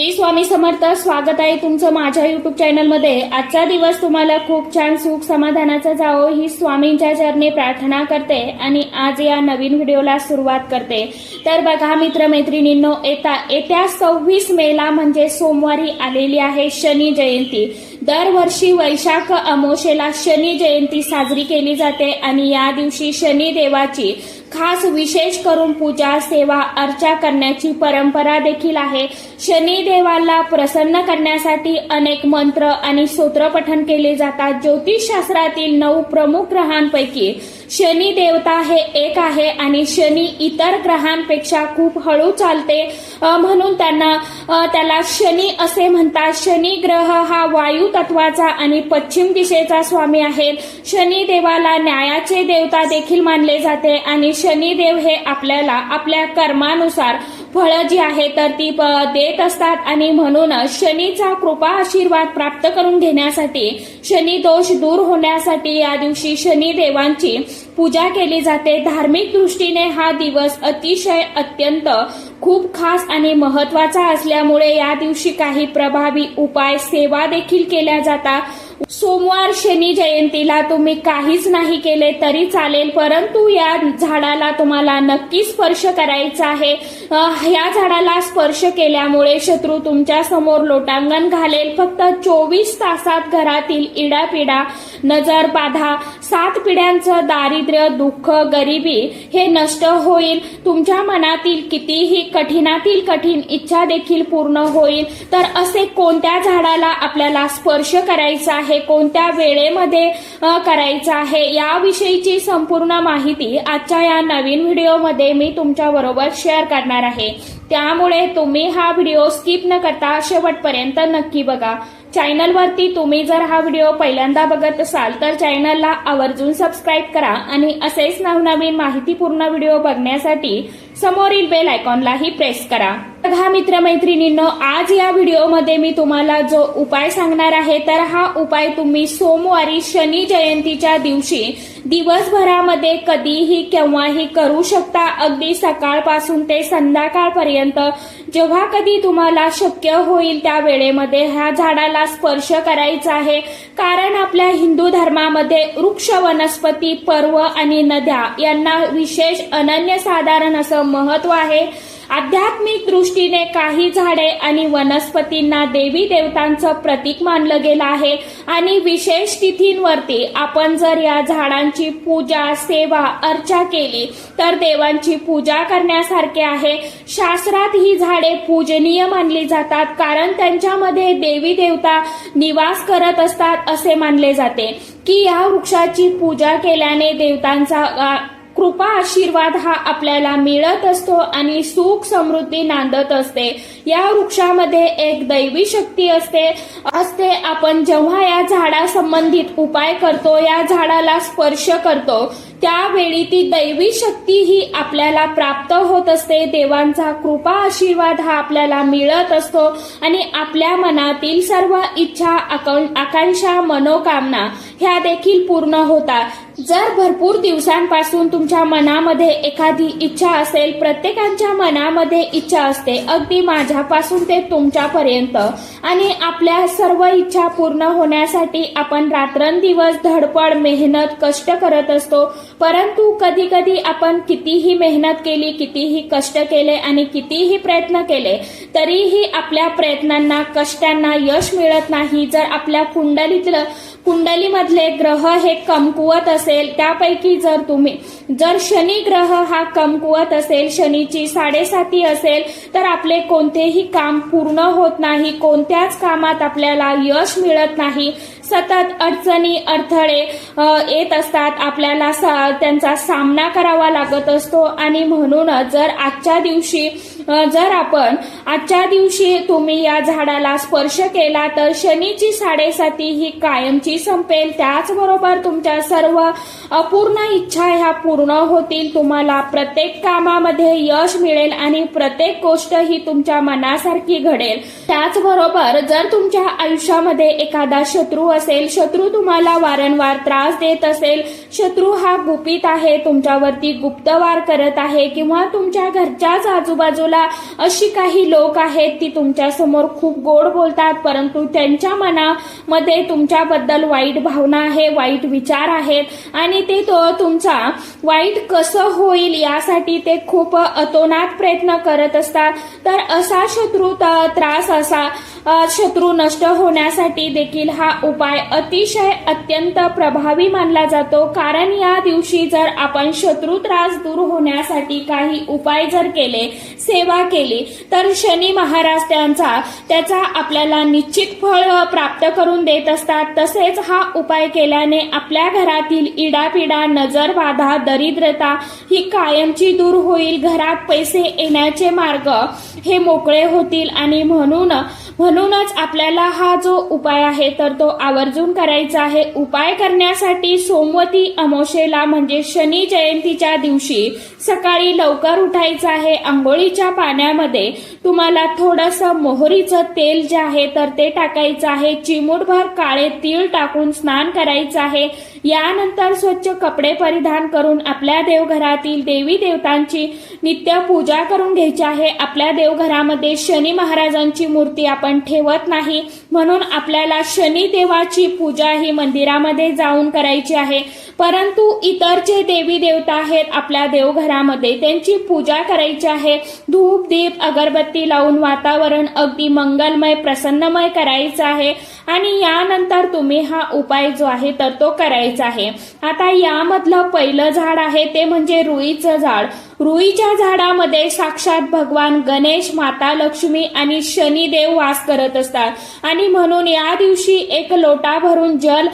श्री स्वामी समर्थ स्वागत आहे तुमचं माझ्या युट्यूब चॅनलमध्ये आजचा दिवस तुम्हाला खूप छान सुख समाधानाचा जावो ही स्वामींच्या चरणी प्रार्थना करते आणि आज या नवीन व्हिडिओला सुरुवात करते. तर बघा मित्रमैत्रिणींनो येता येत्या सव्वीस मेला म्हणजे सोमवारी आलेली आहे शनी जयंती. दरवर्षी वैशाख अमोशेला शनी जयंती साजरी केली जाते आणि या दिवशी शनी देवाची खास विशेष करून पूजा सेवा अर्चा करण्याची परंपरा देखील आहे. शनी देवाला प्रसन्न करण्यासाठी अनेक मंत्र आणि स्तोत्र पठण केले जातात. ज्योतिषशास्त्रातील नऊ प्रमुख ग्रहांपैकी शनी देवता हे एक आहे आणि शनी इतर ग्रहांपेक्षा खूप हळू चालते. म्हणून त्यांना त्याला शनी असे म्हणतात. शनी ग्रह हा वायू तत्वाचा आणि पश्चिम दिशेचा स्वामी आहे. शनी देवाला न्यायाचे देवता देखील मानले जाते आणि शनिदेव हे आपल्याला आपल्या कर्मानुसार फळं जी आहे तर ती देत असतात. आणि म्हणूनच शनीचा कृपा आशीर्वाद प्राप्त करून घेण्यासाठी शनी दोष दूर होण्यासाठी या दिवशी शनी देवांची पूजा केली जाते. धार्मिक दृष्टीने हा दिवस अतिशय अत्यंत खूप खास आणि महत्त्वाचा असल्यामुळे या दिवशी काही प्रभावी उपाय सेवा देखील केल्या जातात. सोमवार शनी जयंतीला तुम्ही काहीच नाही केले तरी चालेल परंतु या झाडाला तुम्हाला नक्की स्पर्श करायचा आहे. या झाडाला स्पर्श केल्यामुळे शत्रू तुमच्यासमोर लोटांगण घालेल. फक्त चोवीस तासात घरातील इडापिडा नजर बाधा सात पिढ्यांचं दारिद्र्य दुःख गरिबी हे नष्ट होईल. तुमच्या मनातील कितीही कठीणातील कठीण इच्छा देखील पूर्ण होईल. तर असे कोणत्या झाडाला आपल्याला स्पर्श करायचा आहे? कोणत्या वेळेमध्ये करायचं आहे याविषयीची संपूर्ण माहिती आजच्या या नवीन व्हिडिओमध्ये मी तुमच्याबरोबर शेअर करणार आहे. त्यामुळे तुम्ही हा व्हिडिओ स्किप न करता शेवटपर्यंत नक्की बघा. चॅनलवरती तुम्ही जर हा व्हिडिओ पहिल्यांदा बघत असाल तर चॅनलला आवर्जून सबस्क्राईब करा आणि असेच नवनवीन माहितीपूर्ण व्हिडिओ बघण्यासाठी समोरील बेल आयकॉनलाही प्रेस करा. बघा मित्रमैत्रिणींनो आज या व्हिडिओमध्ये मी तुम्हाला जो उपाय सांगणार आहे तर हा उपाय तुम्ही सोमवारी शनी जयंतीच्या दिवशी दिवसभरामध्ये कधीही केव्हाही करू शकता. अगदी सकाळपासून ते संध्याकाळपर्यंत. जेव्हा कधी तुम्हाला शक्य होईल त्या वेळेमध्ये ह्या झाडाला स्पर्श करायचा आहे. कारण आपल्या हिंदू धर्मामध्ये वृक्ष वनस्पती पर्व आणि नद्या यांना विशेष अनन्यसाधारण असं महत्त्व आहे. आध्यात्मिक दृष्टीने काही झाडे आणि वनस्पतींना देवी देवतांचं प्रतीक मानलं गेलं आहे. आणि विशेष तिथींवरती आपण जर या झाडांची पूजा सेवा अर्चा केली तर देवांची पूजा करण्यासारखे आहे. शास्त्रात ही झाडे पूजनीय मानली जातात कारण त्यांच्यामध्ये देवी देवता निवास करत असतात असे मानले जाते. की या वृक्षाची पूजा केल्याने देवतांचा कृपा आशीर्वाद हा आपल्याला मिळत असतो आणि सुख समृद्धी नांदत असते. या वृक्षामध्ये एक दैवी शक्ती असते. असते आपण जेव्हा या झाडा संबंधित उपाय करतो या झाडाला स्पर्श करतो त्यावेळी ती दैवी शक्ती ही आपल्याला प्राप्त होत असते. देवांचा कृपा आशीर्वाद हा आपल्याला मिळत असतो आणि आपल्या मनातील सर्व इच्छा आकांक्षा मनोकामना ह्या देखील पूर्ण होतात. जर भरपूर दिवसांपासून तुमच्या मनामध्ये एखादी इच्छा असेल प्रत्येकांच्या मनामध्ये इच्छा असते. अगदी माझ्यापासून ते तुमच्यापर्यंत. आणि आपल्या सर्व इच्छा पूर्ण होण्यासाठी आपण रात्रंदिवस धडपड मेहनत कष्ट करत असतो. परंतु कधी कधी आपण कितीही मेहनत केली कितीही कष्ट केले आणि कितीही प्रयत्न केले तरीही आपल्या प्रयत्नांना कष्टांना यश मिळत नाही. जर आपल्या कुंडलीतलं कुंडलीमधले ग्रह हे कमकुवत असेल त्यापैकी जर तुम्ही जर शनी ग्रह हा कमकुवत असेल शनीची साडेसाती असेल तर आपले कोणतेही काम पूर्ण होत नाही कोणत्याच कामात आपल्याला यश मिळत नाही सतत अडचणी अडथळे येत असतात आपल्याला सा- त्यांचा सामना करावा लागत असतो. आणि म्हणूनच जर आजच्या दिवशी जर आपण आजच्या दिवशी तुम्ही या झाडाला स्पर्श केला तर शनीची साडेसाती ही कायमची संपेल. त्याचबरोबर तुमच्या सर्व अपूर्ण इच्छा ह्या पूर्ण होतील. तुम्हाला प्रत्येक कामामध्ये यश मिळेल आणि प्रत्येक गोष्ट ही तुमच्या मनासारखी घडेल. त्याचबरोबर जर तुमच्या आयुष्यामध्ये एखादा शत्रू असेल शत्रू तुम्हाला वारंवार त्रास देत असेल शत्रू हा गुपित आहे तुमच्यावरती गुप्तवार करत आहे किंवा तुमच्या घरच्याच आजूबाजूला अशी काही लोक आहेत ती तुमच्यासमोर खूप गोड बोलतात परंतु त्यांच्या मनामध्ये तुमच्याबद्दल वाईट भावना आहे वाईट विचार आहेत. आणि ते तो तुमचा वाईट कसं होईल यासाठी ते खूप अतोनात प्रयत्न करत असतात. तर असा शत्रू त्रास असा शत्रू नष्ट होण्यासाठी देखील हा उपाय अतिशय अत्यंत प्रभावी मानला जातो. कारण या दिवशी जर आपण शत्रू त्रास दूर होण्यासाठी काही उपाय जर केले सेवा केली तर शनी महाराज त्यांचा त्याचा आपल्याला निश्चित फळ प्राप्त करून देत असतात. तसेच हा उपाय केल्याने आपल्या घरातील इडापिडा नजरबाधा दरिद्रता ही कायमची दूर होईल. घरात पैसे येण्याचे मार्ग हे मोकळे होतील आणि म्हणून म्हणूनच आपल्याला हा जो उपाय आहे तर तो आवर्जून करायचा आहे. उपाय करण्यासाठी सोमवती अमोशेला म्हणजे शनी जयंतीच्या दिवशी सकाळी लवकर उठायचं आहे. आंघोळीच्या पाण्यामध्ये तुम्हाला थोडंसं मोहरीचं तेल जे आहे तर ते टाकायचं आहे. चिमूटभर काळे तीळ टाकून स्नान करायचं आहे. यानंतर स्वच्छ कपडे परिधान करून आपल्या देवघरातील देवी देवतांची नित्य पूजा करून घ्यायची आहे. आपल्या देवघरामध्ये शनी महाराजांची मूर्ती आपण ठेवत नाही. म्हणून आपल्याला शनिदेवाची पूजा ही मंदिरामध्ये जाऊन करायची आहे. परंतु इतर जे देवी देवता आहेत आपल्या देवघरामध्ये त्यांची पूजा करायची आहे. धूप दीप अगरबत्ती लावून वातावरण अगदी मंगलमय प्रसन्नमय करायचं आहे. आणि यानंतर तुम्ही हा उपाय जो आहे तर तो करायचा आहे. आता यामधलं पहिलं झाड आहे ते म्हणजे रुईचं झाड. रुईच्या झाडामध्ये साक्षात भगवान गणेश माता लक्ष्मी आणि शनिदेव वास करत असतात. आणि म्हणून या दिवशी एक लोटा भरून जल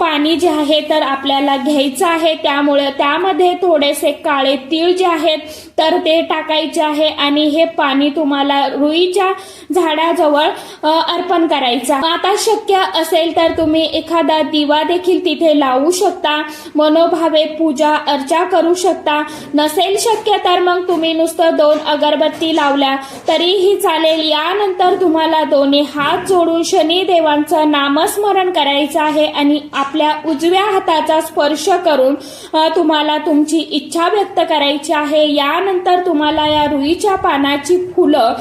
पाणी जे आहे तर आपल्याला घ्यायचं आहे. त्यामुळे त्यामध्ये थोडेसे काळे तीळ जे आहेत तर ते टाकायचे आहे आणि हे पाणी तुम्हाला रुईच्या झाडाजवळ अर्पण करायचं आता शक्य असेल तर तुम्ही एखादा दिवा देखील तिथे लावू शकता. मनोभावे पूजा अर्चा करू शकता. नसेल शक्य तर मग तुम्ही नुसतं दोन अगरबत्ती लावल्या तरीही चालेल. यानंतर तुम्हाला दोन्ही हात जोडून शनिदेवांचं नामस्मरण करायचं आहे आणि आपल्या उजव्या हाताचा स्पर्श करून तुम्हाला तुमची इच्छा व्यक्त करायची आहे. यानंतर तुम्हाला या रुईच्या पानाची फुलं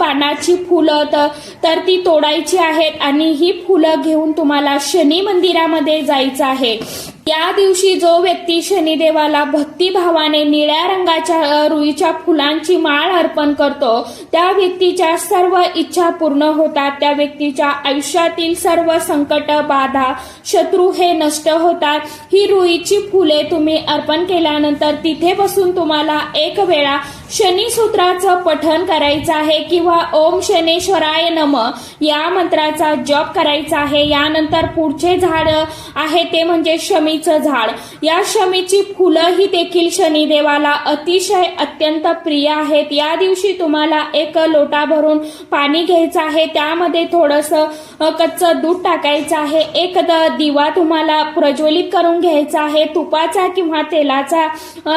पानाची फुलं तर तर ती तोडायची आहेत आणि ही फुलं घेऊन तुम्हाला शनी मंदिरामध्ये जायचं आहे. या दिवशी जो व्यक्ती शनिदेवाला भक्तिभावाने निळ्या रंगाच्या रुईच्या फुलांची माळ अर्पण करतो त्या व्यक्तीच्या सर्व इच्छा पूर्ण होतात. त्या व्यक्तीच्या आयुष्यातील सर्व संकट बाधा शत्रू हे नष्ट होतात. ही रुईची फुले तुम्ही अर्पण केल्यानंतर तिथे बसून तुम्हाला एक वेळा शनी सूत्राचं पठण करायचं आहे किंवा ओम शनेश्वराय नम या मंत्राचा जप करायचा आहे. यानंतर पुढचे झाड आहे ते म्हणजे शमीचं झाड. या शमीची फुलं ही देखील शनिदेवाला अतिशय अत्यंत प्रिय आहेत. या दिवशी तुम्हाला एक लोटा भरून पाणी घ्यायचं आहे. त्यामध्ये थोडंसं कच्चं दूध टाकायचं आहे. एक दिवा तुम्हाला प्रज्वलित करून घ्यायचा आहे. तुपाचा किंवा तेलाचा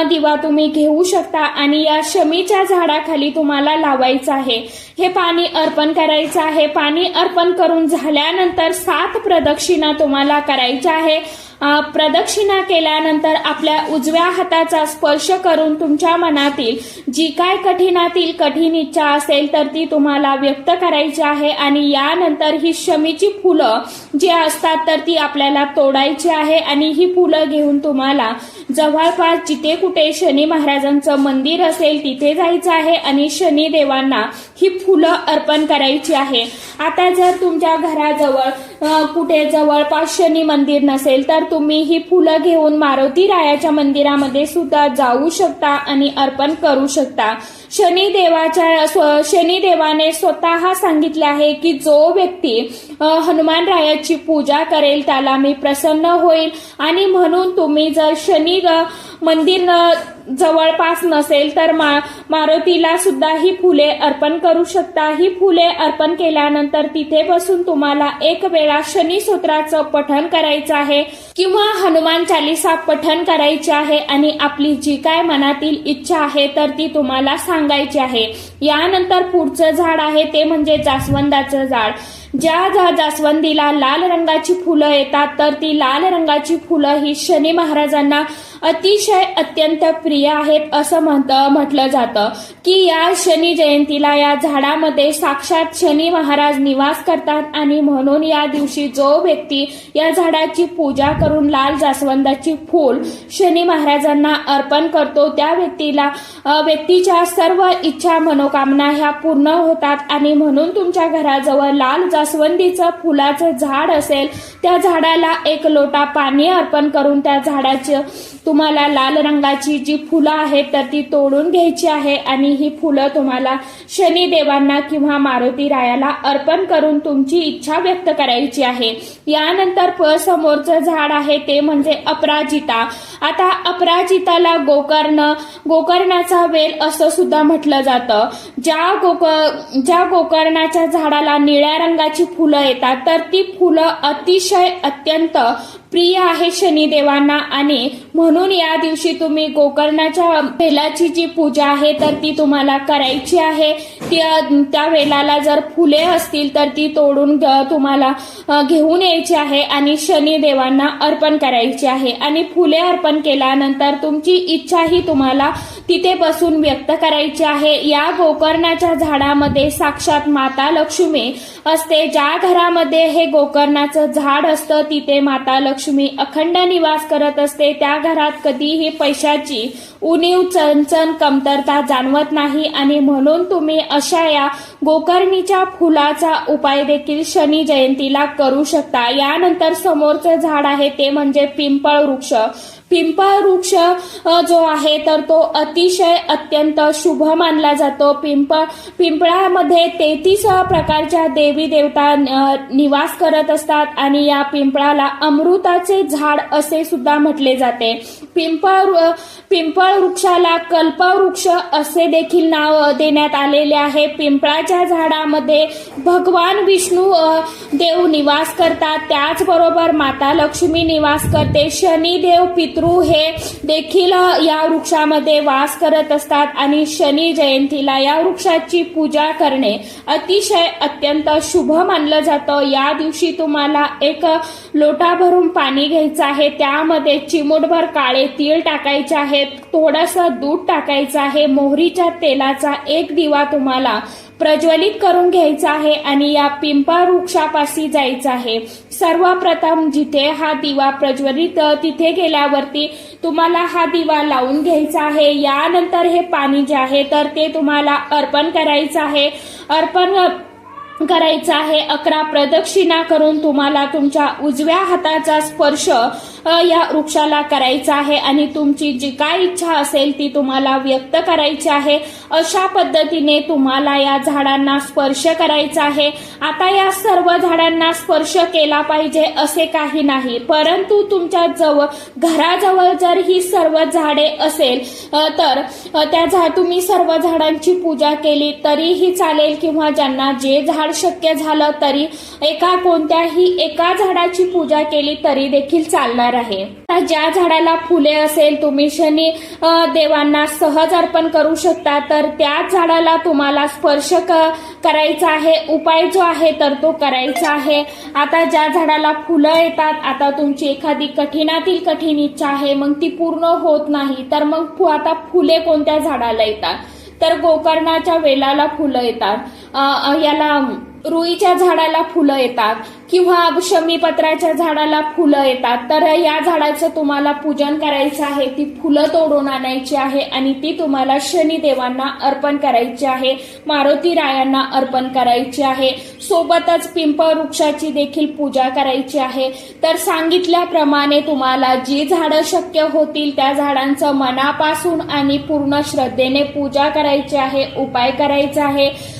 दिवा तुम्ही घेऊ शकता आणि या शमीच्या झाडाखाली तुम्हाला लावायचं आहे. हे पाणी अर्पण करायचं आहे. पाणी अर्पण करून झाल्यानंतर सात प्रदक्षिणा तुम्हाला करायच्या आहे. प्रदक्षिणा केल्यानंतर आपल्या उजव्या हाताचा स्पर्श करून तुमच्या मनातील जी काय कठीणातील कठीण इच्छा असेल तर ती तुम्हाला व्यक्त करायची आहे आणि यानंतर ही शमीची फुलं जी असतात तर ती आपल्याला तोडायची आहे आणि ही फुलं घेऊन तुम्हाला जवळपास जिथे कुठे शनी महाराजांचं मंदिर असेल तिथे जायचं आहे आणि शनी देवांना ही फुलं अर्पण करायची आहे. आता जर तुमच्या घराजवळ कुठे जवळपास शनी मंदिर नसेल तर तुम्ही ही फुलं घेऊन मारुती रायाच्या मंदिरामध्ये सुद्धा जाऊ शकता आणि अर्पण करू शकता. शनी देवाच्या स्व- शनी देवाने स्वतः सांगितले आहे की जो व्यक्ती हनुमान रायाची पूजा करेल त्याला मी प्रसन्न होईल आणि म्हणून तुम्ही जर शनी ग- मंदिर न- जवळपास नसेल तर मा मारुतीला सुद्धा ही फुले अर्पण करू शकता. ही फुले अर्पण केल्यानंतर तिथे बसून तुम्हाला एक वेळा शनी सूत्राचं पठण करायचं आहे किंवा हनुमान चालिसा पठण करायचे आहे आणि आपली जी काय मनातील इच्छा आहे तर ती तुम्हाला सांगायची आहे. यानंतर पुढचं झाड आहे ते म्हणजे जास्वंदाचं झाड. ज्या ज्या जास्वंदीला लाल रंगाची फुलं येतात तर ती लाल रंगाची फुलं ही शनी महाराजांना अतिशय अत्यंत प्रिय आहेत असं म्हणत म्हटलं जातं की या शनी जयंतीला या झाडामध्ये साक्षात शनी महाराज निवास करतात आणि म्हणून या दिवशी जो व्यक्ती या झाडाची पूजा करून लाल जास्वंदाची फूल शनी महाराजांना अर्पण करतो त्या व्यक्तीला व्यक्तीच्या सर्व इच्छा मनोकामना ह्या पूर्ण होतात आणि म्हणून तुमच्या घराजवळ लाल जास्वंदीचं फुलाचं झाड असेल त्या झाडाला एक लोटा पाणी अर्पण करून त्या झाडाची तुम्हाला लाल रंगाची जी फुलं आहेत तर ती तोडून घ्यायची आहे आणि ही फुलं तुम्हाला शनिदेवांना किंवा मारुती रायाला अर्पण करून तुमची इच्छा व्यक्त करायची आहे. यानंतर प समोरचं झाड आहे ते म्हणजे अपराजिता. आता अपराजिताला गोकर्ण गोकर्णाचा वेल असं सुद्धा म्हटलं जातं. ज्या गोक ज्या गोकर्णाच्या झाडाला निळ्या रंगाची फुलं येतात तर ती फुलं अतिशय अत्यंत प्रिय आहे शनिदेवांना आणि म्हणून या दिवशी तुम्ही गोकर्णाच्या वेलाची जी पूजा आहे तर ती तुम्हाला करायची आहे. त्या त्या वेलाला जर फुले असतील तर ती तोडून तुम्हाला घेऊन यायची आहे आणि शनिदेवांना अर्पण करायची आहे. आणि फुले अर्पण केल्यानंतर तुमची इच्छाही तुम्हाला तिथे बसून व्यक्त करायची आहे. या गोकर्णाच्या झाडामध्ये साक्षात माता लक्ष्मी असते. ज्या घरामध्ये हे गोकर्णाचं झाड असतं तिथे माता लक्ष्मी अखंड निवास करत असते. त्या घरात कधीही पैशाची उणीव चणचण कमतरता जाणवत नाही आणि म्हणून तुम्ही अशा या गोकर्णीच्या फुलाचा उपाय देखील शनी जयंतीला करू शकता. यानंतर समोरचं झाड आहे ते म्हणजे पिंपळ वृक्ष. पिंपळ वृक्ष जो आहे तर तो अतिशय अत्यंत शुभ मानला जातो. पिंपळ पिंपळामध्ये तेहतीस प्रकारच्या देवी देवता निवास करत असतात आणि या पिंपळाला अमृताचे झाड असे सुद्धा म्हटले जाते. पिंपळ पिंपळ वृक्षाला कल्पवृक्ष असे देखील नाव देण्यात आलेले आहे. पिंपळाच्या झाडामध्ये भगवान विष्णू देव निवास करतात. त्याचबरोबर माता लक्ष्मी निवास करते. शनिदेव पितृ हे देखील या वृक्षामध्ये वास करत असतात आणि शनी जयंतीला या वृक्षाची पूजा करणे अतिशय अत्यंत शुभ मानलं जातं. या दिवशी तुम्हाला एक लोटा भरून पाणी घ्यायचं आहे. त्यामध्ये चिमूटभर काळे तीळ टाकायचे आहेत. थोडंसं दूध टाकायचं आहे. मोहरीच्या तेलाचा एक दिवा तुम्हाला प्रज्वलित करून घ्यायचा आहे आणि या पिंपळ वृक्षापाशी जायचं आहे. सर्वप्रथम जिथे हा दिवा प्रज्वलित तिथे गेल्यावरती तुम्हाला हा दिवा लावून घ्यायचा आहे. यानंतर हे पाणी जे आहे तर ते तुम्हाला अर्पण करायचं आहे. अर्पण करायचं आहे. अकरा प्रदक्षिणा करून तुम्हाला तुमच्या उजव्या हाताचा स्पर्श या वृक्षाला करायचं आहे आणि तुमची जी काय इच्छा असेल ती तुम्हाला व्यक्त करायची आहे. अशा पद्धतीने तुम्हाला या झाडांना स्पर्श करायचा आहे. आता या सर्व झाडांना स्पर्श केला पाहिजे असे काही नाही. परंतु तुमच्या जवळ घराजवळ जर ही सर्व झाडे असेल तर त्या झा तुम्ही सर्व झाडांची पूजा केली तरीही चालेल किंवा ज्यांना जे झाड शक्य झालं तरी एका कोणत्याही एका झाडाची पूजा केली तरी देखील चालणार आहे. ज्या झाडाला फुले असेल तुम्ही शनी देवांना सहज अर्पण करू शकता. तर त्याच झाडाला तुम्हाला स्पर्श क- करायचा आहे. उपाय जो आहे तर तो करायचा आहे. आता ज्या झाडाला फुलं येतात आता तुमची एखादी कठीणातील कठीण इच्छा आहे मग ती पूर्ण होत नाही. तर मग आता फुले कोणत्या झाडाला येतात? तर गोकर्णाच्या वेलाला फुलं येतात. याला रुईच्या झाडाला फुलं येतात किंवा शमीपत्राच्या झाडाला फुलं येतात. तर या झाडाचं तुम्हाला पूजन करायचं आहे. ती फुलं तोडून आणायची आहे आणि ती तुम्हाला शनिदेवांना अर्पण करायची आहे. मारुती रायांना अर्पण करायची आहे. सोबतच पिंप वृक्षाची देखील पूजा करायची आहे. तर सांगितल्याप्रमाणे तुम्हाला जी झाडं शक्य होतील त्या झाडांचं मनापासून आणि पूर्ण श्रद्धेने पूजा करायची आहे उपाय करायचा आहे.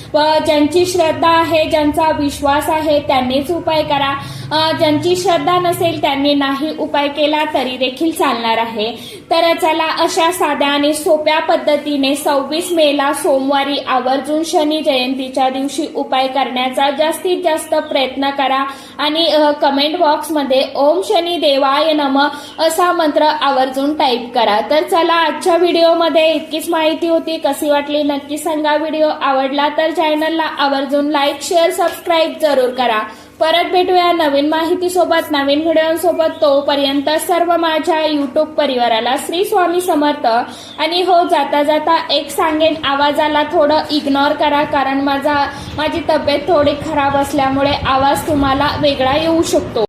ज्यांची श्रद्धा आहे ज्यांचा विश्वास आहे त्यांनीच उपाय करा. ज्यांची श्रद्धा नसेल त्यांनी नाही उपाय केला तरी देखील चालणार आहे. तर चला अशा साध्या आणि सोप्या पद्धतीने सव्वीस मेला सोमवारी आवर्जून शनी जयंतीच्या दिवशी उपाय करण्याचा जास्तीत जास्त प्रयत्न करा आणि कमेंट बॉक्समध्ये ओम शनी देवाय नम असा मंत्र आवर्जून टाईप करा. तर चला आजच्या व्हिडिओमध्ये इतकीच माहिती होती. कशी वाटली नक्की सांगा. व्हिडिओ आवडला तर चॅनलला आवर्जून लाईक शेअर सबस्क्राईब जरूर करा. परत भेटूया नवीन माहिती सोबत नवीन व्हिडिओसोबत. तोपर्यंत सर्व माझ्या युट्यूब परिवाराला श्री स्वामी समर्थ. आणि हो जाता जाता एक सांगेन आवाजाला थोडं इग्नोर करा कारण माझा माझी तब्येत थोडी खराब असल्यामुळे आवाज तुम्हाला वेगळा येऊ शकतो.